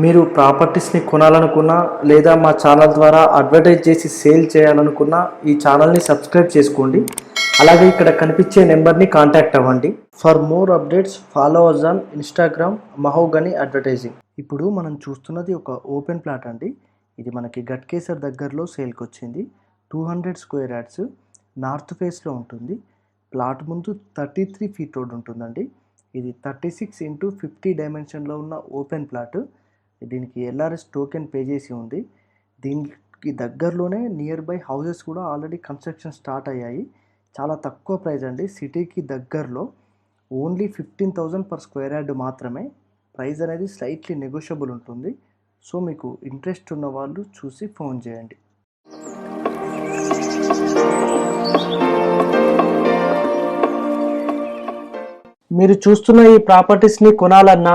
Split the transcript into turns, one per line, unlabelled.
మీరు ప్రాపర్టీస్ని కొనాలనుకున్నా లేదా మా ఛానల్ ద్వారా అడ్వర్టైజ్ చేసి సేల్ చేయాలనుకున్నా ఈ ఛానల్ని సబ్స్క్రైబ్ చేసుకోండి. అలాగే ఇక్కడ కనిపించే నెంబర్ని కాంటాక్ట్ అవ్వండి. For more updates follow us on Instagram Mahogany advertising. ఇప్పుడు మనం చూస్తున్నది ఒక ఓపెన్ ప్లాట్ అండి. ఇది మనకి గట్కేసర్ దగ్గరలో సేల్కి వచ్చింది two hundred square yards north ఫేస్లో ఉంటుంది. ప్లాట్ ముందు థర్టీ త్రీ ఫీట్ రోడ్ ఉంటుందండి. ఇది థర్టీ సిక్స్ ఇంటూ ఫిఫ్టీ డైమెన్షన్లో ఉన్న ఓపెన్ ప్లాట్. దీనికి ఎల్ఆర్ఎస్ టోకెన్ పే చేసి ఉంది. దీనికి దగ్గరలోనే నియర్ బై హౌసెస్ కూడా ఆల్రెడీ కన్స్ట్రక్షన్ స్టార్ట్ అయ్యాయి. చాలా తక్కువ ప్రైస్ అండి. సిటీకి దగ్గరలో only fifteen thousand per square yard మాత్రమే. ప్రైస్ అనేది స్లైట్లీ నెగోషియబుల్ ఉంటుంది. సో మీకు ఇంట్రెస్ట్ ఉన్న వాళ్ళు చూసి ఫోన్ చేయండి. మీరు చూస్తున్న ఈ ప్రాపర్టీస్ని కొనాలన్నా